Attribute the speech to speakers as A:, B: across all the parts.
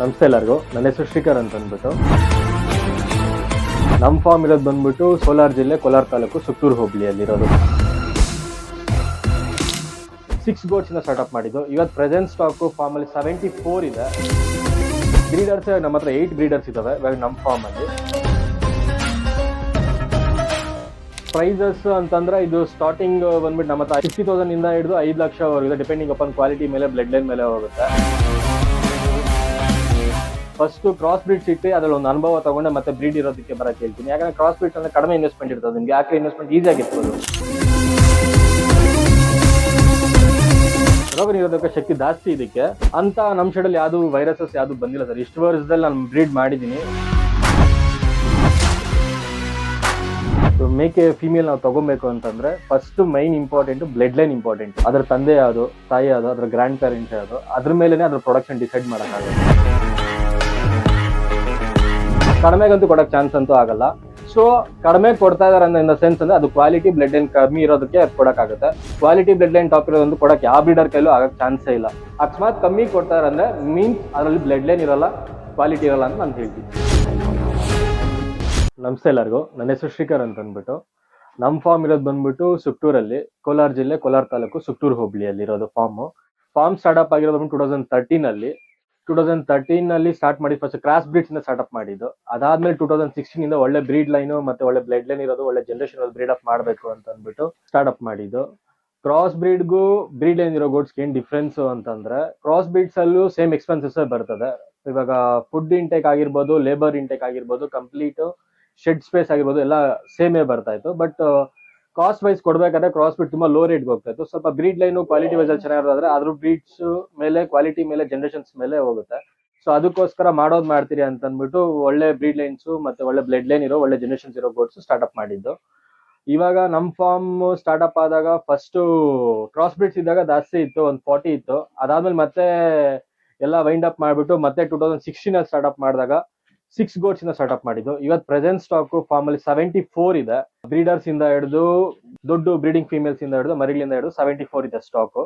A: ನಮಸ್ತೆ ಎಲ್ಲರಿಗೂ. ನನ್ನ ಹೆಸರು ಶ್ರೀಕರ್ ಅಂತ ಅಂದ್ಬಿಟ್ಟು ನಮ್ಮ ಫಾರ್ಮ್ ಇರೋದು ಬಂದ್ಬಿಟ್ಟು ಸೋಲಾರ್ ಜಿಲ್ಲೆ ಕೋಲಾರ ತಾಲೂಕು ಸುತ್ತೂರು ಹೋಬಳಿಯಲ್ಲಿರೋದು. ಸಿಕ್ಸ್ ಗೋಟ್ಸಿಂದ ಸ್ಟಾರ್ಟ್ಅಪ್ ಮಾಡಿದ್ದು. ಇವತ್ತು ಪ್ರೆಸೆಂಟ್ ಸ್ಟಾಕು ಫಾರ್ಮಲ್ಲಿ ಸೆವೆಂಟಿ ಫೋರ್ ಇದೆ. ಬ್ರೀಡರ್ಸ್ ನಮ್ಮ ಹತ್ರ ಏಯ್ಟ್ ಬ್ರೀಡರ್ಸ್ ಇದ್ದಾವೆ ಇವಾಗ ನಮ್ಮ ಫಾರ್ಮಲ್ಲಿ ಪ್ರೈಸಸ್ ಅಂತಂದ್ರೆ ಇದು ಸ್ಟಾರ್ಟಿಂಗ್ ಬಂದ್ಬಿಟ್ಟು ನಮ್ಮ ಹತ್ರ ಫಿಫ್ಟಿ ತೌಸಂಡ್ ಇಂದ ಹಿಡಿದು ಐದು ಲಕ್ಷವರೆಗಿದೆ ಡಿಪೆಂಡಿಂಗ್ ಅಪಾನ್ ಕ್ವಾಲಿಟಿ ಮೇಲೆ ಬ್ಲಡ್ ಲೈನ್ ಮೇಲೆ ಹೋಗುತ್ತೆ. ಫಸ್ಟ್ ಕ್ರಾಸ್ ಬ್ರೀಡ್ ಇಟ್ಟು ಅದ್ರಲ್ಲಿ ಒಂದು ಅನುಭವ ತಗೊಂಡೆ ಮತ್ತೆ ಬ್ರೀಡ್ ಇರೋದಕ್ಕೆ ಬರಕ್ಕೆ ಹೇಳ್ತೀನಿ. ಯಾಕಂದ್ರೆ ಕ್ರಾಸ್ ಬ್ರೀಡ್ ಅಂದ್ರೆ ಕಡಿಮೆ ಇನ್ವೆಸ್ಟ್ಮೆಂಟ್ ಇರ್ತದೆ. ನಿಮ್ಗೆ ಯಾಕೆ ಇನ್ವೆಸ್ಟ್ಮೆಂಟ್ ಈಸಿ ಆಗಿರ್ಬೋದು. ರೋಗ ನಿರೋಧಕ ಶಕ್ತಿ ಜಾಸ್ತಿ ಇದಕ್ಕೆ. ಅಂತ ನಮ್ಮ ಸೈಡಲ್ಲಿ ಯಾವುದು ವೈರಸಸ್ ಯಾವುದು ಬಂದಿಲ್ಲ ಸರ್. ಇಷ್ಟು ವರ್ಷದಲ್ಲಿ ನಾನು ಬ್ರೀಡ್ ಮಾಡಿದ್ದೀನಿ. ಮೇಕೆ ಫಿಮೇಲ್ ನಾವು ತಗೊಬೇಕು ಅಂತಂದ್ರೆ first main important blood line important ಅದ್ರ ತಂದೆ ಯಾವುದು, ತಾಯಿ ಯಾವುದು, ಅದ್ರ ಗ್ರ್ಯಾಂಡ್ ಪೇರೆಂಟ್ಸ್ ಯಾವುದು, ಅದ್ರ ಮೇಲೆನೆ ಅದ್ರ ಪ್ರೊಡಕ್ಷನ್ ಡಿಸೈಡ್ ಮಾಡೋಕ್ಕಾಗುತ್ತೆ. ಕಡಿಮೆಗಂತೂ ಕೊಡೋಕೆ ಚಾನ್ಸ್ ಅಂತೂ ಆಗಲ್ಲ. ಸೊ ಕಡಿಮೆ ಕೊಡ್ತಾ ಇದಾರೆ ಇನ್ ದ ಸೆನ್ಸ್ ಅಂದ್ರೆ ಅದು ಕ್ವಾಲಿಟಿ ಬ್ಲಡ್ ಲೈನ್ ಕಮ್ಮಿ ಇರೋದಕ್ಕೆ ಅದು ಕೊಡಕ್ಕಾಗುತ್ತೆ. ಕ್ವಾಲಿಟಿ ಬ್ಲಡ್ ಲೈನ್ ಟಾಪ್ ಇರೋದೊಂದು ಕೊಡಕ್ ಯಾವ ಬ್ರೀಡರ್ ಕೈಲೂ ಆಗಕ್ ಚಾನ್ಸೇ ಇಲ್ಲ. ಅಕಸ್ಮಾತ್ ಕಮ್ಮಿ ಕೊಡ್ತಾ ಇದಾರೆ ಅಂದ್ರೆ ಮೀನ್ಸ್ ಅದರಲ್ಲಿ ಬ್ಲಡ್ ಲೈನ್ ಇರಲ್ಲ ಕ್ವಾಲಿಟಿ ಇರಲ್ಲ ಅಂತ ನಾನು ಹೇಳ್ತೀನಿ. ನಮಸ್ತೆ ಎಲ್ಲರಿಗೂ. ನನ್ನ ಹೆಸರು ಶ್ರೀಕರ್ ಅಂತ ಅಂದ್ಬಿಟ್ಟು. ನಮ್ಮ ಫಾರ್ಮ್ ಇರೋದು ಬಂದ್ಬಿಟ್ಟು ಸುಕ್ತೂರಲ್ಲಿ ಕೋಲಾರ ಜಿಲ್ಲೆ, ಕೋಲಾರ ತಾಲೂಕು ಸುಕ್ತೂರು ಹೋಬಳಿಯಲ್ಲಿ ಇರೋದು ಫಾರ್ಮ್ ಫಾರ್ಮ್ ಸ್ಟಾರ್ಟ್ಅಪ್ ಆಗಿರೋದು ಬಂದು ಟೂ ತೌಸಂಡ್ ತರ್ಟೀನ್ ಅಲ್ಲಿ ಟೂ ತೌಸಂಡ್ ತರ್ಟೀನ್ ಅಲ್ಲಿ ಸ್ಟಾರ್ಟ್ ಮಾಡಿ ಫಸ್ಟ್ ಕ್ರಾಸ್ ಬ್ರೀಡ್ಸ್ ಇಂದ ಸ್ಟಾರ್ಟ್ಅಪ್ ಮಾಡಿದ್ದು. ಅದಾದ್ಮೇಲೆ ಟೂ ತೌಸಂಡ್ ಸಿಕ್ಸ್ಟೀನ್ ಇಂದ ಒಳ್ಳೆ ಬ್ರೀಡ್ ಲೈನ್ ಮತ್ತೆ ಒಳ್ಳೆ ಬ್ಲಡ್ ಲೈನ್ ಇರೋದು, ಒಳ್ಳೆ ಜನರೇಷನ್ ಬ್ರೀಡ್ ಅಪ್ ಮಾಡಬೇಕು ಅಂತ ಅಂದ್ಬಿಟ್ಟು ಸ್ಟಾರ್ಟ್ ಅಪ್ ಮಾಡಿದ್ದು. ಕ್ರಾಸ್ ಬ್ರೀಡ್ಗೂ ಬ್ರೀಡ್ ಲೈನ್ ಇರೋ ಗೋಡ್ಸ್ ಏನ್ ಡಿಫ್ರೆನ್ಸ್ ಅಂತಂದ್ರೆ ಕ್ರಾಸ್ ಬ್ರೀಡ್ಸ್ ಅಲ್ಲೂ ಸೇಮ್ ಎಕ್ಸ್ಪೆನ್ಸಸ್ ಬರ್ತದೆ. ಇವಾಗ ಫುಡ್ ಇಂಟೇಕ್ ಆಗಿರ್ಬೋದು ಲೇಬರ್ ಇಂಟೇಕ್ ಆಗಿರ್ಬೋದು ಕಂಪ್ಲೀಟ್ ಶೆಡ್ ಸ್ಪೇಸ್ ಆಗಿರ್ಬೋದು, ಎಲ್ಲ ಸೇಮೇ ಬರ್ತಾ ಇತ್ತು. ಬಟ್ ಕಾಸ್ಟ್ ವೈಸ್ ಕೊಡ್ಬೇಕಾದ್ರೆ ಕ್ರಾಸ್ ಬಿಟ್ ತುಂಬಾ ಲೋ ರೇಟ್ ಹೋಗ್ತಾ ಇತ್ತು. ಸ್ವಲ್ಪ ಬ್ರೀಡ್ ಲೈನ್ ಕ್ವಾಲಿಟಿ ವೈಸ್ ಅಲ್ಲಿ ಚೆನ್ನಾಗಿರೋದಾದ್ರೆ ಅದ್ರ ಬ್ರೀಡ್ಸ್ ಮೇಲೆ ಕ್ವಾಲಿಟಿ ಮೇಲೆ ಜನರೇಷನ್ಸ್ ಮೇಲೆ ಹೋಗುತ್ತೆ. ಸೊ ಅದಕ್ಕೋಸ್ಕರ ಮಾಡೋದ್ ಮಾಡ್ತೀರಿ ಅಂತ ಅಂದ್ಬಿಟ್ಟು ಒಳ್ಳೆ ಬ್ರೀಡ್ ಲೈನ್ಸ್ ಮತ್ತೆ ಒಳ್ಳೆ ಬ್ಲಡ್ ಲೈನ್ ಇರೋ, ಒಳ್ಳೆ ಜನರೇಷನ್ಸ್ ಇರೋ ಗೋಡ್ಸ್ ಸ್ಟಾರ್ಟ್ಅಪ್ ಮಾಡಿದ್ದು. ಇವಾಗ ನಮ್ ಫಾರ್ಮ್ ಸ್ಟಾರ್ಟ್ಅಪ್ ಆದಾಗ ಫಸ್ಟ್ ಕ್ರಾಸ್ ಬ್ರೀಡ್ಸ್ ಇದ್ದಾಗ ಜಾಸ್ತಿ ಇತ್ತು, ಒಂದು ಫಾರ್ಟಿ ಇತ್ತು. ಅದಾದ್ಮೇಲೆ ಮತ್ತೆ ಎಲ್ಲ ವೈಂಡ್ ಅಪ್ ಮಾಡಿಬಿಟ್ಟು ಮತ್ತೆ ಟೂ ತೌಸಂಡ್ ಸಿಕ್ಸ್ಟೀನ್ ಅಲ್ಲಿ ಸ್ಟಾರ್ಟ್ಅಪ್ ಮಾಡಿದಾಗ ಸಿಕ್ಸ್ ಗೋಟ್ಸ್ ಇಂದ ಸ್ಟಾರ್ಟ್ಅಪ್ ಮಾಡಿದ್ದು. ಇವತ್ತು ಪ್ರೆಸೆಂಟ್ ಸ್ಟಾಕ್ ಫಾರ್ಮ್ ಅಲ್ಲಿ ಸೆವೆಂಟಿ ಫೋರ್ ಇದೆ. ಬ್ರೀಡರ್ಸ್ ಇಂದ ಹಿಡಿದು, ದೊಡ್ಡ ಬ್ರೀಡಿಂಗ್ ಫೀಮೇಲ್ಸ್ ಇಂದ ಹಿಡಿದು, ಮರಿಗಳಿಂದ ಹಿಡಿದು ಸೆವೆಂಟಿ ಫೋರ್ ಇದೆ ಸ್ಟಾಕ್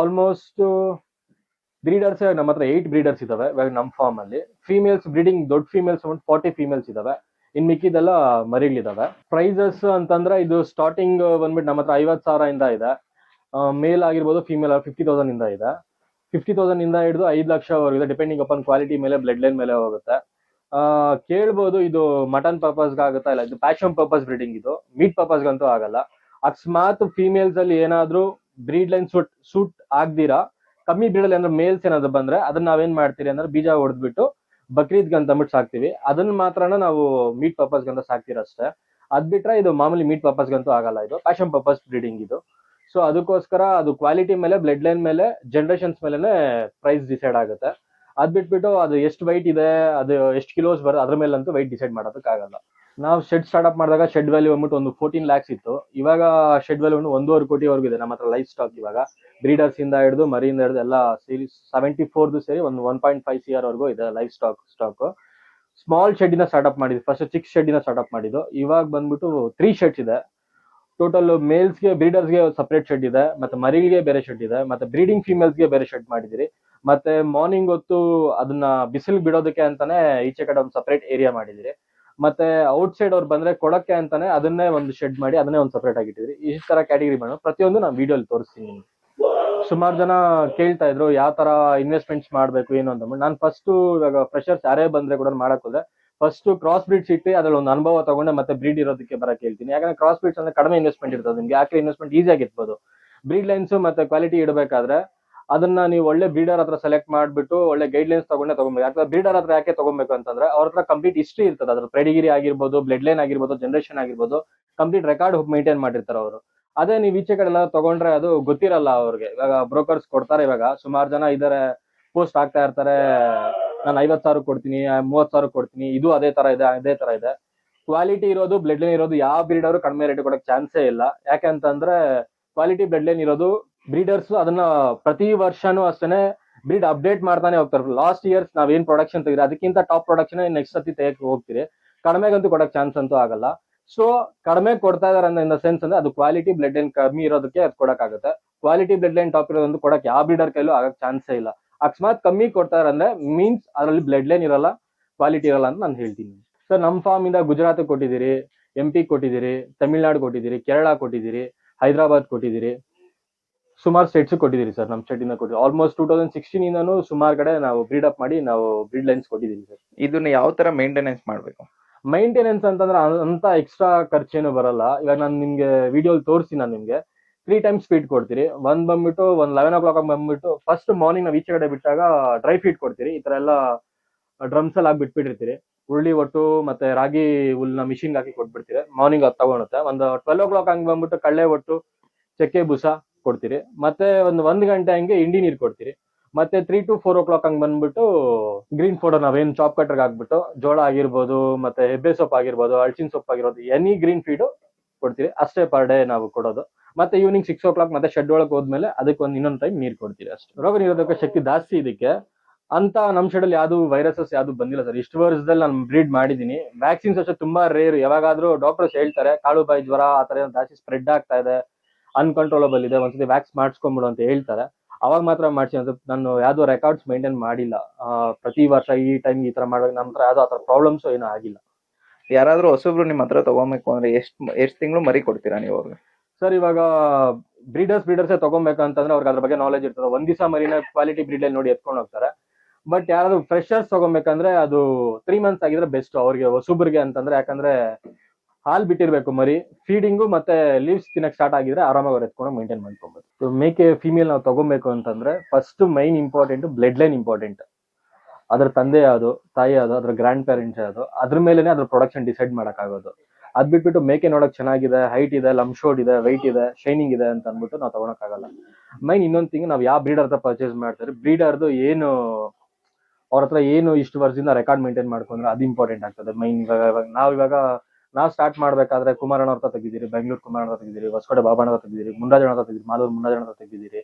A: ಆಲ್ಮೋಸ್ಟ್ ಬ್ರೀಡರ್ಸ್ ನಮ್ಮ ಹತ್ರ ಏಟ್ ಬ್ರೀಡರ್ಸ್ ಇದಾವೆ ನಮ್ಮ ಫಾರ್ಮ್ ಅಲ್ಲಿ. ಫೀಮೇಲ್ಸ್ ಬ್ರೀಡಿಂಗ್ ದೊಡ್ಡ ಫೀಮೇಲ್ಸ್ ಒಂದು ಫಾರ್ಟಿ ಫೀಮೇಲ್ಸ್ ಇದಾವೆ. ಇನ್ ಮಿಕ್ಕಿದೆಲ್ಲ ಮರಿಗಳಿದಾವೆ. ಪ್ರೈಸಸ್ ಅಂತಂದ್ರೆ ಇದು ಸ್ಟಾರ್ಟಿಂಗ್ ಬಂದ್ಬಿಟ್ಟು ನಮ್ಮ ಹತ್ರ ಐವತ್ ಸಾವಿರ ಇಂದ ಇದೆ. ಮೇಲ್ ಆಗಿರ್ಬೋದು ಫೀಮೇಲ್ ಫಿಫ್ಟಿ ತೌಸಂಡ್ ಇಂದ ಇದೆ. ಫಿಫ್ಟಿ ತೌಸಂಡ್ ಇಂದ ಹಿಡಿದು ಐದು ಲಕ್ಷವರೆಗೂ ಇದೆ ಡಿಪೆಂಡಿಂಗ್ ಅಪಾನ್ ಕ್ವಾಲಿಟಿ ಮೇಲೆ ಬ್ಲಡ್ ಲೈನ್ ಮೇಲೆ ಹೋಗುತ್ತೆ. ಕೇಳ್ಬೋದು ಇದು ಮಟನ್ ಪರ್ಪಸ್ಗೆ ಆಗುತ್ತಾ ಇಲ್ಲ? ಇದು ಪ್ಯಾಶನ್ ಪರ್ಪಸ್ ಬ್ರೀಡಿಂಗ್ ಇದು. ಮೀಟ್ ಪರ್ಪಸ್ಗಂತೂ ಆಗಲ್ಲ. ಅಕಸ್ಮಾತ್ ಫೀಮೇಲ್ಸ್ ಅಲ್ಲಿ ಏನಾದ್ರೂ ಬ್ರೀಡ್ ಲೈನ್ ಸೂಟ್ ಸೂಟ್ ಆಗ್ದಿರಾ? ಕಮ್ಮಿ ಬ್ರೀಡ್ ಅಲ್ಲಿ ಅಂದ್ರೆ ಮೇಲ್ಸ್ ಏನಾದ್ರು ಬಂದ್ರೆ ಅದನ್ನ ನಾವೇನ್ ಮಾಡ್ತೀರಿ ಅಂದ್ರೆ ಬೀಜ ಹೊಡೆದ್ಬಿಟ್ಟು ಬಕ್ರೀದ್ ಗಂತ ಅಂದ್ಬಿಟ್ಟು ಸಾಕ್ತಿವಿ. ಅದನ್ನ ಮಾತ್ರನ ನಾವು ಮೀಟ್ ಪರ್ಪಸ್ಗಂತ ಸಾಕ್ತಿರ ಅಷ್ಟೇ. ಅದ್ ಬಿಟ್ರೆ ಇದು ಮಾಮೂಲಿ ಮೀಟ್ ಪರ್ಪಸ್ ಗಂತೂ ಆಗಲ್ಲ ಇದು. ಪ್ಯಾಶನ್ ಪರ್ಪಸ್ ಬ್ರೀಡಿಂಗ್ ಇದು. ಸೊ ಅದಕ್ಕೋಸ್ಕರ ಅದು ಕ್ವಾಲಿಟಿ ಮೇಲೆ ಬ್ಲಡ್ ಲೈನ್ ಮೇಲೆ ಜನರೇಷನ್ಸ್ ಮೇಲೆ ಪ್ರೈಸ್ ಡಿಸೈಡ್ ಆಗುತ್ತೆ. ಅದ್ ಬಿಟ್ಬಿಟ್ಟು ಅದು ಎಷ್ಟು ವೈಟ್ ಇದೆ, ಅದು ಎಷ್ಟು ಕಿಲೋಸ್ ಬರ, ಅದ್ರ ಮೇಲೆ ಅಂತೂ ವೈಟ್ ಡಿಸೈಡ್ ಮಾಡೋದಕ್ಕಾಗಲ್ಲ. ನಾವು ಶೆಡ್ ಸ್ಟಾರ್ಟ್ಅಪ್ ಮಾಡಿದಾಗ ಶೆಡ್ ವ್ಯಾಲ್ಯೂ ಬಂದ್ಬಿಟ್ಟು ಒಂದು ಫೋರ್ಟೀನ್ ಲ್ಯಾಕ್ಸ್ ಇತ್ತು. ಇವಾಗ ಶೆಡ್ ವ್ಯಾಲ್ಯೂ ಒಂದು ಒಂದೂವರೆ ಕೋಟಿವರೆಗೂ ಇದೆ ನಮ್ಮ ಹತ್ರ ಲೈಫ್ ಸ್ಟಾಕ್ ಇವಾಗ. ಬ್ರೀಡರ್ಸ್ ಇಂದ ಹಿಡಿದು, ಮರಿಯಿಂದ ಹಿಡಿದು ಎಲ್ಲ ಸೇರಿ ಸೆವೆಂಟಿ ಫೋರ್ದು ಸೇರಿ ಒಂದು one point five C R ವರೆಗೂ ಇದೆ life stock stock small shed ಇಂದ ಸ್ಟಾರ್ಟ್ಅಪ್ ಮಾಡಿದ್ವಿ. ಫಸ್ಟ್ ಚಿಕ್ಕ ಶೆಡ್ ಇಂದ ಸ್ಟಾರ್ಟ್ಅಪ್ ಮಾಡಿದ್ದು. ಇವಾಗ ಬಂದ್ಬಿಟ್ಟು ತ್ರೀ ಶೆಡ್ಸ್ ಇದೆ. ಟೋಟಲ್ ಮೇಲ್ಸ್ಗೆ ಬ್ರೀಡರ್ಸ್ಗೆ ಸಪ್ರೇಟ್ ಶೆಡ್ ಇದೆ. ಮತ್ತೆ ಮರಿಗಳಿಗೆ ಬೇರೆ ಶೆಡ್ ಇದೆ. ಮತ್ತೆ ಬ್ರೀಡಿಂಗ್ ಫಿಮೇಲ್ಸ್ಗೆ ಬೇರೆ ಶೆಡ್ ಮಾಡಿದಿರಿ ಮತ್ತೆ ಮಾರ್ನಿಂಗ್ ಹೊತ್ತು ಅದನ್ನ ಬಿಸಿಲು ಬಿಡೋದಕ್ಕೆ ಅಂತಾನೆ ಈಚೆ ಕಡೆ ಒಂದು ಸಪರೇಟ್ ಏರಿಯಾ ಮಾಡಿದಿರಿ ಮತ್ತೆ ಔಟ್ ಸೈಡ್ ಅವ್ರು ಬಂದ್ರೆ ಕೊಡಕ್ಕೆ ಅಂತಾನೆ ಅದನ್ನೇ ಒಂದು ಶೆಡ್ ಮಾಡಿ ಅದನ್ನೇ ಒಂದು ಸಪರೇಟ್ ಆಗಿಟ್ಟಿದ್ರಿ ಈ ತರ ಕ್ಯಾಟಗರಿ ಮಾಡಿ ಪ್ರತಿಯೊಂದು ನಾನು ವಿಡಿಯೋಲಿ ತೋರಿಸ್ತೀನಿ ಸುಮಾರು ಜನ ಕೇಳ್ತಾ ಇದ್ರು, ಯಾವ ತರ ಇನ್ವೆಸ್ಟ್ಮೆಂಟ್ಸ್ ಮಾಡ್ಬೇಕು, ಏನು ಅಂತ ನಾನು ಫಸ್ಟ್ ಇವಾಗ ಫ್ರೆಶರ್ಸ್ ಯಾರೇ ಬಂದ್ರೆ ಕೂಡ ಮಾಡಕ್ ಹೋದ್ರೆ ಫಸ್ಟ್ ಕ್ರಾಸ್ ಬ್ರೀಡ್ಸ್ ಇಟ್ಟು ಅದ್ರಲ್ಲಿ ಒಂದು ಅನುಭವ ತಗೊಂಡೆ, ಮತ್ತೆ ಬ್ರೀಡ್ ಇರೋದಕ್ಕೆ ಬರಕ್ ಹೇಳ್ತೀನಿ. ಯಾಕಂದ್ರೆ ಕ್ರಾಸ್ ಬ್ರೀಡ್ಸ್ ಅಂದ್ರೆ ಕಡಿಮೆ ಇನ್ವೆಸ್ಟ್ಮೆಂಟ್ ಇರ್ತದೆ. ನಿಮ್ಗೆ ಯಾಕೆ ಇನ್ವೆಸ್ಟ್ಮೆಂಟ್ ಈಸಿ ಆಗಿರ್ಬೋದು. ಬ್ರೀಡ್ ಲೈನ್ಸ್ ಮತ್ತೆ ಕ್ವಾಲಿಟಿ ಇಡಬೇಕಾದ್ರೆ ಅದನ್ನ ನೀವು ಒಳ್ಳೆ ಬ್ರೀಡರ್ ಹತ್ರ ಸೆಲೆಕ್ಟ್ ಮಾಡ್ಬಿಟ್ಟು ಒಳ್ಳೆ ಗೈಡ್ ಲೈನ್ಸ್ ತಗೊಂಡೆ ತಗೊಬೇಕು ಯಾಕಂದ್ರೆ ಬ್ರೀಡರ್ ಹತ್ರ ಯಾಕೆ ತಗೊಬೇಕು ಅಂತಂದ್ರೆ ಅವ್ರ ಹತ್ರ ಕಂಪ್ಲೀಟ್ ಹಿಸ್ಟ್ರಿ ಇರ್ತದೆ. ಅದ್ರ ಪ್ರೆಡಿಗಿರಿ ಆಗಿರ್ಬೋದು ಬ್ಲಡ್ ಲೈನ್ ಆಗಿರ್ಬೋದು ಜನರೇಷನ್ ಆಗಿರ್ಬೋದು ಕಂಪ್ಲೀಟ್ ರೆಕಾರ್ಡ್ ಮೇಂಟೈನ್ ಮಾಡಿರ್ತಾರೆ ಅವರು. ಅದೇ ನೀವು ಈಚೆ ಕಡೆ ಎಲ್ಲ ತಗೊಂಡ್ರೆ ಅದು ಗೊತ್ತಿರಲ್ಲ ಅವ್ರಿಗೆ. ಇವಾಗ ಬ್ರೋಕರ್ಸ್ ಕೊಡ್ತಾರೆ ಇವಾಗ. ಸುಮಾರು ಜನ ಇದಾರೆ ಪೋಸ್ಟ್ ಆಗ್ತಾ ಇರ್ತಾರೆ. ನಾನು ಐವತ್ ಸಾವಿರ ಕೊಡ್ತೀನಿ ಮೂವತ್ ಸಾವಿರ ಕೊಡ್ತೀನಿ. ಇದು ಅದೇ ತರ ಇದೆ, ಅದೇ ತರ ಇದೆ. ಕ್ವಾಲಿಟಿ ಇರೋದು ಬ್ಲಡ್ ಲೈನ್ ಇರೋದು ಯಾವ ಬ್ರೀಡ್ ಅವರು ಕಡಿಮೆ ರೇಟ್ ಕೊಡಕ್ ಚಾನ್ಸೇ ಇಲ್ಲ. ಯಾಕೆ ಅಂತಂದ್ರೆ ಕ್ವಾಲಿಟಿ ಬ್ಲಡ್ ಲೈನ್ ಇರೋದು ಬ್ರೀಡರ್ಸ್ ಅದನ್ನ ಪ್ರತಿ ವರ್ಷನೂ ಅಷ್ಟೇ ಬ್ರೀಡ್ ಅಪ್ಡೇಟ್ ಮಾಡ್ತಾನೆ ಹೋಗ್ತಾರೆ. ಲಾಸ್ಟ್ ಇಯರ್ಸ್ ನಾವ್ ಏನ್ ಪ್ರೊಡಕ್ಷನ್ ತೆಗಿದ್ರೆ ಅದಕ್ಕಿಂತ ಟಾಪ್ ಪ್ರೊಡಕ್ಷನ್ ನೆಕ್ಸ್ಟ್ ಸತಿ ತೆಗೆಕ್ ಹೋಗ್ತೀರಿ. ಕಡಿಮೆಗಂತೂ ಕೊಡಕ್ ಚಾನ್ಸ್ ಅಂತೂ ಆಗಲ್ಲ. ಸೊ ಕಡಿಮೆ ಕೊಡ್ತಾ ಇದಾರೆ ಇನ್ ದ ಸೆನ್ಸ್ ಅಂದ್ರೆ ಅದು ಕ್ವಾಲಿಟಿ ಬ್ಲಡ್ ಲೈನ್ ಕಮ್ಮಿ ಇರೋದಕ್ಕೆ ಅದು ಕೊಡಕ್ಕಾಗುತ್ತೆ ಕ್ವಾಲಿಟಿ ಬ್ಲಡ್ ಲೈನ್ ಟಾಪ್ ಇರೋದೊಂದು ಕೊಡಕ್ ಯಾವ ಬ್ರೀಡರ್ ಕೈಲೂ ಆಗಕ್ ಚಾನ್ಸೇ ಇಲ್ಲ. ಅಕಸ್ಮಾತ್ ಕಮ್ಮಿ ಕೊಡ್ತಾರೆ ಅಂದ್ರೆ ಮೀನ್ಸ್ ಅದರಲ್ಲಿ ಬ್ಲಡ್ ಲೈನ್ ಇರಲ್ಲ ಕ್ವಾಲಿಟಿ ಇರಲ್ಲ ಅಂತ ನಾನು ಹೇಳ್ತೀನಿ. ಸರ್ ನಮ್ಮ ಫಾರ್ಮ್ ಇಂದ ಗುಜರಾತ್ ಕೊಟ್ಟಿದ್ದೀರಿ ಎಂ ಪಿ ಕೊಟ್ಟಿದ್ದೀರಿ, ತಮಿಳ್ನಾಡು ಕೊಟ್ಟಿದ್ದೀರಿ, ಕೇರಳ ಕೊಟ್ಟಿದ್ದೀರಿ, ಹೈದರಾಬಾದ್ ಕೊಟ್ಟಿದ್ದೀರಿ. ಸುಮಾರು ಸ್ಟೇಟ್ಸ್ ಕೊಟ್ಟಿದ್ದೀರಿ ಸರ್ ನಮ್ಮ ಸೆಟ್ ಇಂದ ಕೊಟ್ಟಿದ್ದೀವಿ ಆಲ್ಮೋಸ್ಟ್ ಟೂ ತೌಸಂಡ್ ಸಿಕ್ಸ್ಟೀನ್ ಇಂದನೂ ಸುಮಾರು ಕಡೆ ನಾವು ಬ್ರೀಡ್ ಅಪ್ ಮಾಡಿ ನಾವು ಬ್ರೀಡ್ ಲೈನ್ಸ್ ಕೊಟ್ಟಿದ್ದೀವಿ ಸರ್
B: ಇದನ್ನ ಯಾವ ತರ ಮೇಂಟೆನೆನ್ಸ್ ಮಾಡಬೇಕು?
A: ಮೈಂಟೆನೆನ್ಸ್ ಅಂತಂದ್ರೆ ಅಂತ ಎಕ್ಸ್ಟ್ರಾ ಖರ್ಚೇನು ಬರಲ್ಲ. ಇವಾಗ ನಾನು ನಿಮ್ಗೆ ವಿಡಿಯೋಲಿ ತೋರಿಸಿ ನಾನು ನಿಮ್ಗೆ. ತ್ರೀ ಟೈಮ್ಸ್ ಫೀಡ್ ಕೊಡ್ತೀರಿ. ಒಂದ್ ಬಂದ್ಬಿಟ್ಟು ಒಂದ್ ಲೆವೆನ್ ಓ ಕ್ಲಾಕ್ ಬಂದ್ಬಿಟ್ಟು ಫಸ್ಟ್ ಮಾರ್ನಿಂಗ್ ನಾವು ಈಚೆ ಕಡೆ ಬಿಟ್ಟಾಗ ಡ್ರೈ ಫೀಡ್ ಕೊಡ್ತೀರಿ. ಈ ತರ ಎಲ್ಲ ಡ್ರಮ್ಸ್ ಎಲ್ಲ ಹಾಕಿ ಬಿಟ್ಬಿಟ್ಟಿರ್ತೀರಿ ಹುರುಳಿ ಒಟ್ಟು ಮತ್ತೆ ರಾಗಿ ಹುಲ್ನ ಮಿಷಿನ್ ಹಾಕಿ ಕೊಟ್ಬಿಡ್ತೀರಿ. ಮಾರ್ನಿಂಗ್ ಅದು ತಗೊಳುತ್ತೆ. ಒಂದು ಟ್ವೆಲ್ ಓ ಕ್ಲಾಕ್ ಹಂಗೆ ಬಂದ್ಬಿಟ್ಟು ಕಳ್ಳೆ ಒಟ್ಟು ಚಕ್ಕೆ ಬುಸ ಕೊಡ್ತೀರಿ. ಮತ್ತೆ ಒಂದು ಒಂದ್ ಗಂಟೆ ಹಂಗೆ ಇಂಡಿ ನೀರು ಕೊಡ್ತೀರಿ. ಮತ್ತೆ three to four o'clock ಹಂಗ್ ಬಂದ್ಬಿಟ್ಟು ಗ್ರೀನ್ ಫೋಡರ್ ನಾವೇನ್ ಚಾಪ್ ಕಟರ್ ಹಾಕ್ಬಿಟ್ಟು ಜೋಳ ಆಗಿರ್ಬೋದು, ಮತ್ತೆ ಹೆಬ್ಬೆ ಸೊಪ್ಪು ಆಗಿರ್ಬೋದು ಅಳ್ಸಿನ ಸೊಪ್ಪು ಆಗಿರ್ಬೋದು ಎನಿ ಗ್ರೀನ್ ಫೀಡ್ ಕೊಡ್ತೀರಿ. ಅಷ್ಟೇ ಪರ್ ಡೇ ನಾವು ಕೊಡೋದು. ಮತ್ತೆ ಈವ್ನಿಂಗ್ ಸಿಕ್ಸ್ ಓ ಕ್ಲಾಕ್ ಮತ್ತೆ ಶೆಡ್ ಒಳಗೆ ಹೋದ್ಮೇಲೆ ಅದಕ್ಕೆ ಒಂದು ಇನ್ನೊಂದು ಟೈಮ್ ನೀರು ಕೊಡ್ತೀರಿ ಅಷ್ಟೇ. ರೋಗ ನಿರೋಧಕ ಶಕ್ತಿ ಜಾಸ್ತಿ ಇದಕ್ಕೆ. ಅಂತ ನಮ್ಮ ಶೆಡಲ್ಲಿ ಯಾವ್ದು ವೈರಸಸ್ ಯಾವ್ದು ಬಂದಿಲ್ಲ ಸರ್ ಇಷ್ಟು ವರ್ಷದಲ್ಲಿ ನಾನು ಬ್ರೀಡ್ ಮಾಡಿದೀನಿ. ವ್ಯಾಕ್ಸಿನ್ಸ್ ಅಷ್ಟೇ ತುಂಬಾ ರೇರ್ ಯಾವಾಗಾದ್ರೂ ಡಾಕ್ಟರ್ಸ್ ಹೇಳ್ತಾರೆ, ಕಾಳು, ಬಾಯಿ, ಜ್ವರ ಆ ಜಾಸ್ತಿ ಸ್ಪ್ರೆಡ್ ಆಗ್ತಾ ಇದೆ. ಅನ್ಕಂಟ್ರೋಲಬಲ್ ಇದೆ ಒಂದ್ಸತಿ ವ್ಯಾಕ್ಸ್ ಮಾಡಿಸ್ಕೊಂಬಿಡು ಅಂತ ಹೇಳ್ತಾರೆ. ಅವಾಗ ಮಾತ್ರ ಮಾಡಿಸಿ ಅಂತ ನಾನು ಯಾವ್ದು ರೆಕಾರ್ಡ್ಸ್ ಮೇಂಟೈನ್ ಮಾಡಿಲ್ಲ. ಪ್ರತಿ ವರ್ಷ ಈ ಟೈಮ್ ಈ ತರ ಮಾಡುವಾಗ ನಮ್ಮ ಹತ್ರ ಯಾವ್ದೋ ಆ ತರ ಪ್ರಾಬ್ಲಮ್ಸ್ ಏನೂ ಆಗಿಲ್ಲ.
B: ಯಾರಾದ್ರೂ ಹೊಸಬ್ರು ನಿಮ್ಮ ಹತ್ರ ತಗೋಬೇಕು ಅಂದ್ರೆ ಎಷ್ಟು ಎಷ್ಟು ತಿಂಗಳು ಮರಿ ಕೊಡ್ತೀರಾ ನೀವು ಅವ್ರಿಗೆ
A: ಸರ್ ಇವಾಗ ಬ್ರೀಡರ್ಸ್ ಬ್ರೀಡರ್ಸೇ ತಗೊಬೇಕಂತಂದ್ರೆ ಅವ್ರಿಗೆ ಅದ್ರ ಬಗ್ಗೆ ನಾಲೆಜ್ ಇರ್ತದೆ. ಒಂದ್ ದಿವಸ ಮರಿನ ಕ್ವಾಲಿಟಿ ಬ್ರೀಡ್ ಅಲ್ಲಿ ನೋಡಿ ಎತ್ಕೊಂಡು ಹೋಗ್ತಾರೆ. ಬಟ್ ಯಾರಾದ್ರೂ ಫ್ರೆಶರ್ಸ್ ತಗೊಬೇಕಂದ್ರೆ ಅದು ತ್ರೀ ಮಂತ್ಸ್ ಆಗಿದ್ರೆ ಬೆಸ್ಟ್ ಅವ್ರಿಗೆ ಹೊಸಬ್ರಿಗೆ ಅಂತಂದ್ರೆ ಯಾಕಂದ್ರೆ ಹಾಲ್ ಬಿಟ್ಟಿರ್ಬೇಕು ಮರಿ. ಫೀಡಿಂಗು ಮತ್ತೆ ಲೀವ್ಸ್ ತಿನ್ನಕ್ ಸ್ಟಾರ್ಟ್ ಆಗಿದ್ರೆ ಆರಾಮಾಗಿ ಅವ್ರು ಎತ್ಕೊಂಡು ಮೇಂಟೈನ್ ಮೇಕೆ ಫೀಮೇಲ್ ನಾವು ತಗೋಬೇಕು ಅಂತಂದ್ರೆ first main important blood line important ಅದ್ರ ತಂದೆ ಯಾವುದು, ತಾಯಿ ಯಾವುದು, ಅದ್ರ ಗ್ರ್ಯಾಂಡ್ ಪೇರೆಂಟ್ಸ್ ಯಾವುದು, ಅದ್ರ ಮೇಲೆನೆ ಅದ್ರ ಪ್ರೊಡಕ್ಷನ್ ಡಿಸೈಡ್ ಆಗೋದು ಅದ್ ಬಿಟ್ಬಿಟ್ಟು ಮೇಕೆ ನೋಡಕ್ ಚೆನ್ನಾಗಿದೆ ಹೈಟ್ ಇದೆ ಲಂಶೋಡ್ ಇದೆ ವೈಟ್ ಇದೆ ಶೈನಿಂಗ್ ಇದೆ ಅಂತ ಅಂದ್ಬಿಟ್ಟು ನಾವು ತಗೊಳಕ್ಕಾಗಲ್ಲ. ಮೈನ್ ಇನ್ನೊಂದ್ ತಿಂಗ್ ನಾವು ಯಾವ ಬ್ರೀಡರ್ ಹತ್ರ ಪರ್ಚೇಸ್ ಮಾಡ್ತಾರೆ ಬ್ರೀಡರ್ದು ಏನು, ಅವ್ರ ಹತ್ರ ಏನು ಇಷ್ಟು ವರ್ಷದಿಂದ ರೆಕಾರ್ಡ್ ಮೇಂಟೈನ್ ಮಾಡ್ಕೊಂಡ್ರೆ ಅದು ಇಂಪಾರ್ಟೆಂಟ್ ಆಗ್ತದೆ. ಮೈನ್ ಇವಾಗ ಇವಾಗ ನಾವ್ ಇವಾಗ ನಾವ್ ಸ್ಟಾರ್ಟ್ ಮಾಡ್ಬೇಕಾದ್ರೆ ಕುಮಾರಣ್ಣ ಅವ್ರ ತೆಗಿದಿರಿ ಬೆಂಗಳೂರು ಕುಮಾರಣ್ಣ ತೆಗಿದಿರಿ ಹೊಸಕೋಟೆ ಬಾಬಣ್ಣ ತೆಗಿದಿರಿ ಹತ್ರ ತೆಗಿದಿರಿ ಮಾಲೂರು ಹತ್ರ ತೆಗಿದಿರಿ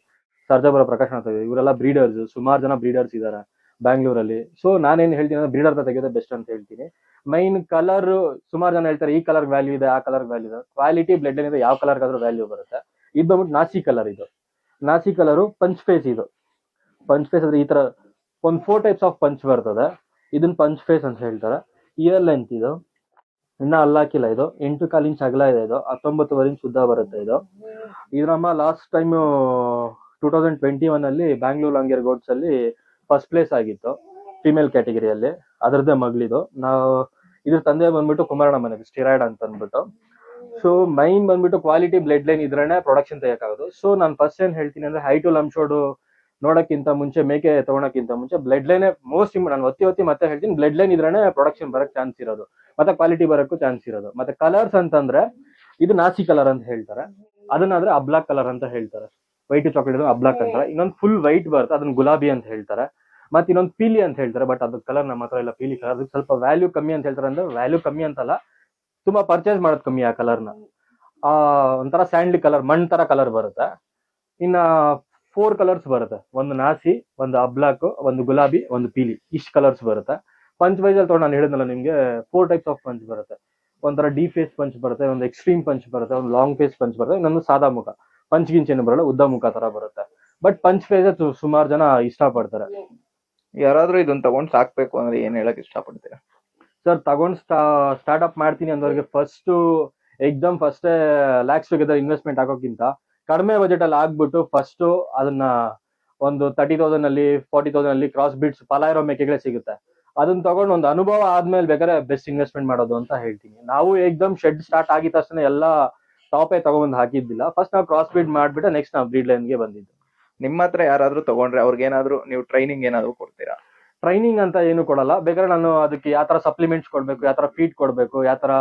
A: ಸರ್ಜಾಪುರ ಪ್ರಕಾಶ್ ತೆಗೆದಿರಿ ಇವರೆಲ್ಲ ಬ್ರೀಡರ್ಸ್ ಸುಮಾರು ಜನ ಬ್ರೀಡರ್ಸ್ ಇದಾರೆ ಬ್ಯಾಂಗ್ಳೂರಲ್ಲಿ ಸೊ ನಾನೇನ್ ಹೇಳ್ತೀನಿ ಅಂದ್ರೆ ಬ್ರೀಡರ್ ತೆಗೆಯೋದೇ ಬೆಸ್ಟ್ ಅಂತ ಹೇಳ್ತೀನಿ. ಮೈನ್ ಕಲರ್ ಸುಮಾರು ಜನ ಹೇಳ್ತಾರೆ, ಈ ಕಲರ್ ವ್ಯಾಲ್ಯೂ ಇದೆ, ಆ ಕಲರ್ ವ್ಯಾಲ್ಯೂ ಇದೆ. ಕ್ವಾಲಿಟಿ ಬ್ಲಡ್ ಏನಿದೆ, ಯಾವ ಕಲರ್ ಆದ್ರೂ ವ್ಯಾಲ್ಯೂ ಬರುತ್ತೆ. ಇದು ಬಂದ್ಬಿಟ್ಟು ನಾಸಿ ಕಲರ್ ಇದು. ನಾಸಿ ಕಲರು ಪಂಚ್ ಫೇಸ್ ಇದು. ಪಂಚ್ ಫೇಸ್ ಅಂದ್ರೆ ಈ ತರ ಒಂದ್ ಫೋರ್ ಟೈಪ್ಸ್ ಆಫ್ ಪಂಚ್ ಬರ್ತದೆ. ಇದನ್ನ ಪಂಚ್ ಫೇಸ್ ಅಂತ ಹೇಳ್ತಾರೆ. ಇಯರ್ ಲೆಂತ್ ಇದು. ಇನ್ನ ಅಲ್ಲಾಕಿಲ್ಲ ಇದು. ಎಂಟು ಇಂಚ್ ಅಗಲ ಇದೆ ಇದು. ಹತ್ತೊಂಬತ್ತುವರೆ ಇಂಚ್ ಉದ್ದ ಬರುತ್ತೆ ಇದು. ಇದ್ರಮ್ಮ last time two thousand twenty one ಅಲ್ಲಿ ಬ್ಯಾಂಗ್ಳೂರ್ ಲಂಗೇರ್ ಗೋಡ್ಸ್ ಅಲ್ಲಿ ಫಸ್ಟ್ ಪ್ಲೇಸ್ ಆಗಿತ್ತು ಫಿಮೇಲ್ ಕ್ಯಾಟಗರಿಯಲ್ಲಿ ಅದರದ್ದೇ ಮಗಳಿದು. ನಾವು, ಇದ್ರ ತಂದೆ ಬಂದ್ಬಿಟ್ಟು ಕುಮಾರಣ್ಣ ಮನೆಗೆ ಸ್ಟಿರಾಯ್ಡ್ ಅಂತ ಅಂದ್ಬಿಟ್ಟು. ಸೊ ಮೈನ್ ಬಂದ್ಬಿಟ್ಟು ಕ್ವಾಲಿಟಿ ಬ್ಲಡ್ ಲೈನ್ ಇದ್ರೇನೆ ಪ್ರೊಡಕ್ಷನ್ ತೆಗಿಯೋಕ್ಕಾಗೋದು. ಸೊ ನಾನು ಫಸ್ಟ್ ಏನ್ ಹೇಳ್ತೀನಿ ಅಂದ್ರೆ ಹೈ ಹೈಟು ಲಂಶೋಡು ನೋಡಕ್ಕಿಂತ ಮುಂಚೆ, ಮೇಕೆ ತಗೊಳಕ್ಕಿಂತ ಮುಂಚೆ ಬ್ಲಡ್ ಲೈನ್ ಮೋಸ್ಟ್ ನಾನು ಒತ್ತಿ ಒತ್ತಿ ಮತ್ತೆ ಹೇಳ್ತೀನಿ ಬ್ಲಡ್ ಲೈನ್ ಇದ್ರೇನೆ ಪ್ರೊಡಕ್ಷನ್ ಬರಕ್ ಚಾನ್ಸ್ ಇರೋದು. ಮತ್ತೆ ಕ್ವಾಲಿಟಿ ಬರಕ್ಕೂ ಚಾನ್ಸ್ ಇರೋದು. ಮತ್ತೆ ಕಲರ್ಸ್ ಅಂತಂದ್ರೆ, ಇದು ನಾಸಿ ಕಲರ್ ಅಂತ ಹೇಳ್ತಾರೆ. ಅದನ್ನಾದ್ರೆ ಅಬ್ಲಾಕ್ ಕಲರ್ ಅಂತ ಹೇಳ್ತಾರೆ. ವೈಟ್ ಚಾಕ್ಲೇಟ್ ಅಬ್ಲಾಕ್ ಅಂತಾರೆ ಇನ್ನೊಂದು ಫುಲ್ ವೈಟ್ ಬರುತ್ತೆ, ಅದನ್ನ ಗುಲಾಬಿ ಅಂತ ಹೇಳ್ತಾರೆ. ಮತ್ತೆ ಇನ್ನೊಂದು ಪೀಲಿ ಅಂತ ಹೇಳ್ತಾರೆ ಬಟ್ ಅದ್ರ ಕಲರ್ ನಮ್ಮ ಹತ್ರ ಇಲ್ಲ ಪೀಲಿ ಕಲರ್ ಅದಕ್ಕೆ ಸ್ವಲ್ಪ ವ್ಯಾಲ್ಯೂ ಕಮ್ಮಿ ಅಂತ ಹೇಳ್ತಾರೆ ಅಂದ್ರೆ ವ್ಯಾಲ್ಯೂ ಕಮ್ಮಿ ಅಂತಲ್ಲ, ತುಂಬಾ ಪರ್ಚೇಸ್ ಮಾಡೋದು ಕಮ್ಮಿ ಆ ಕಲರ್ನ ಆ, ಒಂಥರ ಸ್ಯಾಂಡ್ಲಿ ಕಲರ್ ಮಣ್ ತರ ಕಲರ್ ಬರುತ್ತೆ. ಇನ್ನ ಫೋರ್ ಕಲರ್ಸ್ ಬರುತ್ತೆ. ಒಂದು ನಾಸಿ ಒಂದು ಅಬ್ಲಾಕ್ ಒಂದು ಗುಲಾಬಿ ಒಂದು ಪೀಲಿ. ಇಷ್ಟು ಕಲರ್ಸ್ ಬರುತ್ತೆ. ಪಂಚ್ ವೈಸ್ ಅಲ್ಲಿ ತಗೊಂಡು ನಾನು ಹೇಳಿದ್ನಲ್ಲ ನಿಮಗೆ ಫೋರ್ ಟೈಪ್ಸ್ ಆಫ್ ಪಂಚ್ ಬರುತ್ತೆ. ಒಂಥರ ಡಿ ಫೇಸ್ ಪಂಚ್ ಬರುತ್ತೆ ಒಂದು ಎಕ್ಸ್ಟ್ರೀಮ್ ಪಂಚ್ ಬರುತ್ತೆ ಒಂದು ಲಾಂಗ್ ಫೇಸ್ ಪಂಚ್ ಬರುತ್ತೆ ಇನ್ನೊಂದು ಸಾದಾ ಮುಖ. ಪಂಚ್ ಗಿಂಚೇನು ಬರಲ್ಲ ಉದ್ದ ಮುಖ ತರ ಬರುತ್ತೆ. ಬಟ್ ಪಂಚ್ ಫೇಸ್ ಸುಮಾರು ಜನ ಇಷ್ಟಪಡ್ತಾರೆ.
B: ಯಾರಾದ್ರೂ ಇದನ್ನ ತಗೊಂಡ್ ಸಾಕ್ಬೇಕು ಅಂದ್ರೆ ಏನ್ ಹೇಳಕ್ ಇಷ್ಟಪಡ್ತೀರಾ?
A: ಸರ್ ತಗೊಂಡ್ ಸ್ಟಾರ್ಟ್ ಅಪ್ ಮಾಡ್ತೀನಿ ಅಂದವ್ರಿಗೆ first exam first lakhs together investment ಹಾಕೋಕ್ಕಿಂತ ಕಡಿಮೆ ಬಜೆಟ್ ಅಲ್ಲಿ ಆಗ್ಬಿಟ್ಟು ಫಸ್ಟ್ ಅದನ್ನ ಒಂದು ತರ್ಟಿ ತೌಸಂಡ್ ಅಲ್ಲಿ ಫಾರ್ಟಿ ತೌಸಂಡ್ ಅಲ್ಲಿ ಕ್ರಾಸ್ ಬೀಟ್ಸ್ ಫಲ ಇರೋ ಮೇಕೆಗಳೇ ಸಿಗುತ್ತೆ. ಅದನ್ನ ತಗೊಂಡು ಒಂದು ಅನುಭವ ಆದ್ಮೇಲೆ ಬೇಕಾದ್ರೆ ಬೆಸ್ಟ್ ಇನ್ವೆಸ್ಟ್ಮೆಂಟ್ ಮಾಡೋದು ಅಂತ ಹೇಳ್ತೀನಿ. ನಾವು ಏಕ್ದಮ್ ಶೆಡ್ ಸ್ಟಾರ್ಟ್ ಆಗಿದ ತಕ್ಷಣ ಎಲ್ಲ ಟಾಪೇ ತಗೊಂಡ್ ಹಾಕಿದ್ದಿಲ್ಲ. ಫಸ್ಟ್ ನಾವು ಕ್ರಾಸ್ ಬೀಟ್ ಮಾಡ್ಬಿಟ್ಟು ನೆಕ್ಸ್ಟ್ ನಾವು ಬ್ರೀಡ್ ಲೈನ್ಗೆ ಬಂದಿದ್ದು.
B: ನಿಮ್ಮ ಹತ್ರ ಯಾರಾದ್ರೂ ತಗೊಂಡ್ರೆ ಅವ್ರಿಗೆ ಏನಾದ್ರು ನೀವು ಟ್ರೈನಿಂಗ್ ಏನಾದ್ರು ಕೊಡ್ತೀರಾ?
A: ಟ್ರೈನಿಂಗ್ ಅಂತ ಏನು ಕೊಡಲ್ಲ. ಬೇಕಾದ್ರೆ ನಾನು ಅದಕ್ಕೆ ಯಾವ ತರ ಸಪ್ಲಿಮೆಂಟ್ಸ್ ಕೊಡ್ಬೇಕು ಯಾವ ತರ ಫೀಡ್ ಕೊಡ್ಬೇಕು ಯಾವ ತರ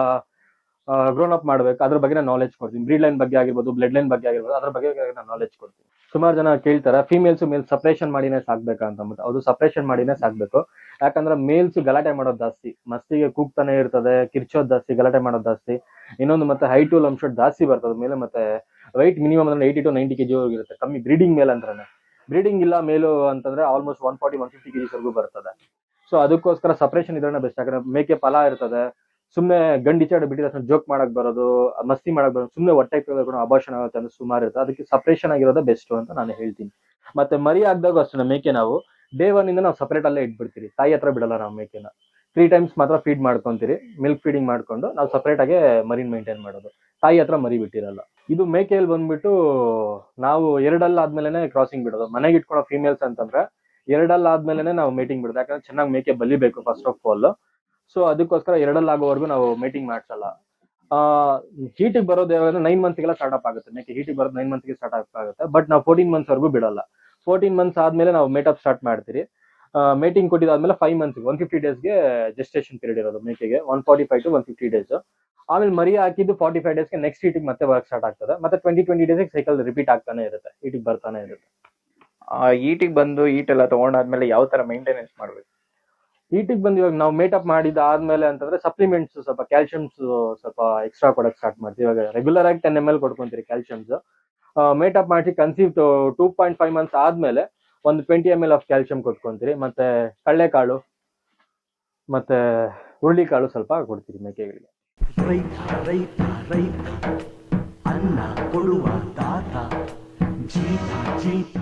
A: ಗ್ರೋನ್ ಅಪ್ ಮಾಡ್ಬೇಕು, ಅದ್ರ ಬಗ್ಗೆ ನಾನು ನಾಲೆಜ್ ಕೊಡ್ತೀನಿ. ಬ್ರೀಡ್ ಲೈನ್ ಬಗ್ಗೆ ಆಗಿರ್ಬೋದು ಬ್ಲಡ್ ಲೈನ್ ಬಗ್ಗೆ ಆಗಿರ್ಬೋದು, ಅದ್ರ ಬಗ್ಗೆ ನಾನು ನಾಲೆಜ್ ಕೊಡ್ತೀನಿ. ಸುಮಾರು ಜನ ಕೇಳ್ತಾರೆ ಫಿಮೇಲ್ಸ್ ಮೇಲ್ ಸಪ್ರೇಷನ್ ಮಾಡಿನೇ ಸಾಕ್ಬೇಕಾ ಅಂತ ಅಂದ್ಬಿಟ್ಟು. ಅದು ಸಪ್ರೇಷನ್ ಮಾಡಿನೇ ಸಾಕ್ಬೇಕು. ಯಾಕಂದ್ರೆ ಮೇಲ್ಸ್ ಗಲಾಟೆ ಮಾಡೋದು ಜಾಸ್ತಿ. ಮಸ್ತಿಗೆ ಕೂಗ್ತಾನೆ ಇರ್ತದೆ, ಕಿರ್ಚೋದ್ ಜಾಸ್ತಿ, ಗಲಾಟೆ ಮಾಡೋದು ಜಾಸ್ತಿ. ಇನ್ನೊಂದು ಮತ್ತೆ ಹೈ ಟು ಲಂಶೋಟ್ ಜಾಸ್ತಿ ಬರ್ತದೆ. ಮೇಲೆ ಮತ್ತೆ ವೈಟ್ ಮಿನಿಮಮ್ ಅಂದ್ರೆ ಏಯ್ಟಿ ಟು ನೈಂಟಿ ಕೆಜಿ ಹೋಗಿರುತ್ತೆ ಕಮ್ಮಿ ಬ್ರೀಡಿಂಗ್ ಮೇಲೆ ಅಂದ್ರೆ ಬ್ರೀಡಿಂಗ್ ಇಲ್ಲ ಮೇಲು ಅಂತಂದ್ರೆ almost one forty one fifty KGs ವರೆಗೂ ಬರ್ತದೆ. ಸೊ ಅದಕ್ಕೋಸ್ಕರ ಸಪ್ರೇಷನ್ ಇದ್ರೆ ಬೆಸ್ಟ್ ಯಾಕಂದ್ರೆ ಮೇಕೆ ಫಲ ಇರ್ತದೆ ಗಂಡಿಚಾಡಿ ಬಿಟ್ಟಿದ ತಕ್ಷಣ ಜೋಕ್ ಮಾಡಕ್ ಬರೋದು, ಮಸ್ತಿ ಮಾಡಕ್ ಬರೋದು ಸುಮ್ಮನೆ ಹೊಟ್ಟೆ ಅಭಾಷಣ ಆಗುತ್ತೆ ಅಂದ್ರೆ ಸುಮಾರು ಇರುತ್ತೆ. ಅದಕ್ಕೆ ಸಪ್ರೇಷನ್ ಆಗಿರೋದೇ ಬೆಸ್ಟ್ ಅಂತ ನಾನು ಹೇಳ್ತೀನಿ. ಮತ್ತೆ ಮರಿ ಆಗ್ದಾಗ ಅಷ್ಟೇ ಮೇಕೆ ನಾವು. ಡೇ ಒನ್ ಇಂದ ನಾವು ಸಪ್ರೇಟ್ ಅಲ್ಲೇ ಇಟ್ಬಿಡ್ತೀರಿ. ತಾಯಿ ಹತ್ರ ಬಿಡಲ್ಲ ನಾವು ಮೇಕೆನ. ತ್ರೀ ಟೈಮ್ಸ್ ಮಾತ್ರ ಫೀಡ್ ಮಾಡ್ಕೊಂತೀರಿ. ಮಿಲ್ಕ್ ಫೀಡಿಂಗ್ ಮಾಡ್ಕೊಂಡು ನಾವು ಸಪರೇಟ್ ಆಗಿ ಮರಿನ್ ಮೇಂಟೈನ್ ಮಾಡೋದು. ತಾಯಿ ಹತ್ರ ಮರಿ ಬಿಟ್ಟಿರಲ್ಲ. ಇದು ಮೇಕೆಯಲ್ಲಿ ಬಂದ್ಬಿಟ್ಟು ನಾವು ಎರಡಲ್ಲ ಆದ್ಮೇಲೆ ಕ್ರಾಸಿಂಗ್ ಬಿಡೋದು. ಮನೆಗೆ ಇಟ್ಕೊಳ್ಳೋ ಫೀಮೇಲ್ಸ್ ಅಂತಂದ್ರೆ ಎರಡಲ್ಲ ಆದ್ಮೇಲೆ ನಾವು ಮೀಟಿಂಗ್ ಬಿಡೋದು. ಯಾಕಂದ್ರೆ ಚೆನ್ನಾಗಿ ಮೇಕೆ ಬಲಿಬೇಕು ಫಸ್ಟ್ ಆಫ್ ಆಲ್ ಸೊ ಅದಕ್ಕೋಸ್ಕರ ಎರಡಲ್ಲಿ ಆಗೋವರೆಗೂ ನಾವು ಮೀಟಿಂಗ್ ಮಾಡ್ಸಲ್ಲ. ಹೀಟಿಗೆ ಬರೋದು ಯಾವಾಗ ನೈನ್ ಮಂತ್ಗೆಲ್ಲ ಸ್ಟಾರ್ಟ್ ಆಗುತ್ತೆ. ಮೇಕೆ ಹೀಟಿಗೆ ಬರೋದು ನೈನ್ ಮಂತ್ಗೆ ಸ್ಟಾರ್ಟ್ ಅಪ್ ಆಗುತ್ತೆ. ಬಟ್ ನಾವು ಫೋರ್ಟೀನ್ ಮಂತ್ಸ್ ವರೆಗೂ ಬಿಡಲ್ಲ. ಫೋರ್ಟೀನ್ ಮಂತ್ಸ್ ಆದ್ಮೇಲೆ ನಾವು ಮೇಟಪ್ ಸ್ಟಾರ್ಟ್ ಮಾಡ್ತೀರಿ. ಮೇಟಿಂಗ್ ಕೊಟ್ಟಿದ್ದಾದ್ಮೇಲೆ ಫೈವ್ ಮಂತ್ಸ್ ಒನ್ ಫಿಫ್ಟಿ ಡೇಸ್ಗೆ ಜೆಸ್ಟೇಷನ್ ಪೀರಿಯಡ್ ಇರೋದು ಮೇಕೆಗೆ one forty five to one fifty days ಆಮೇಲೆ ಮರಿ ಹಾಕಿದ್ದು ಫಾರ್ಟಿ ಫೈವ್ ಡೇಸ್ಗೆ ನೆಕ್ಸ್ಟ್ ಹೀಟಿಗೆ ಮತ್ತೆ ವರ್ಕ್ ಸ್ಟಾರ್ಟ್ ಆಗ್ತದೆ. ಮತ್ತೆ ಟ್ವೆಂಟಿ ಟ್ವೆಂಟಿ ಡೇಸ್ಗೆ ಸೈಕಲ್ ರಿಪೀಟ್ ಆಗ್ತಾನೆ ಇರುತ್ತೆ. ಹೀಟಿಗೆ ಬರ್ತಾನೆ ಇರುತ್ತೆ.
B: ಈಟಿಗೆ ಬಂದು ಈಟ್ ಎಲ್ಲ ತಗೊಂಡಾದ್ಮೇಲೆ ಯಾವ ತರ ಮೇಂಟೆನೆನ್ಸ್ ಮಾಡ್ಬೇಕು?
A: ಹೀಟಿಗೆ ಬಂದು ಇವಾಗ ನಾವು ಮೇಟಪ್ ಮಾಡಿದ ಆದ್ಮೇಲೆ ಅಂತಂದ್ರೆ ಸಪ್ಲಿಮೆಂಟ್ಸ್ ಸ್ವಲ್ಪ ಕ್ಯಾಲ್ಸಿಯಮ್ಸ್ ಸ್ವಲ್ಪ ಎಕ್ಸ್ಟ್ರಾ ಕೊಡಕ್ ಸ್ಟಾರ್ಟ್ ಮಾಡ್ತೀವಿ. ಇವಾಗ ರೆಗ್ಯುಲರ್ ಆಗಿ ಟೆನ್ ಎಂ ಎಲ್ ಕೊಡ್ಕೊಂತೀರಿ ಕ್ಯಾಲ್ಸಿಯಮ್ಸ್ ಮೇಟಪ್ ಮಾಡಿ conceive two point five months ಆದ್ಮೇಲೆ ಒಂದು twenty M L of calcium ಕೊಟ್ಕೊಂತೀರಿ. ಮತ್ತೆ ಕಳ್ಳೆಕಾಳು, ಮತ್ತೆ ಹುರುಳಿಕಾಳು ಸ್ವಲ್ಪ ಕೊಡ್ತೀರಿ ಮೇಕೆಗಳಿಗೆ.
C: ರೈತ ರೈತ ರೈತ, ಅನ್ನ ಕೊಡುವ ದಾತ ಜೀತ ಜೀತ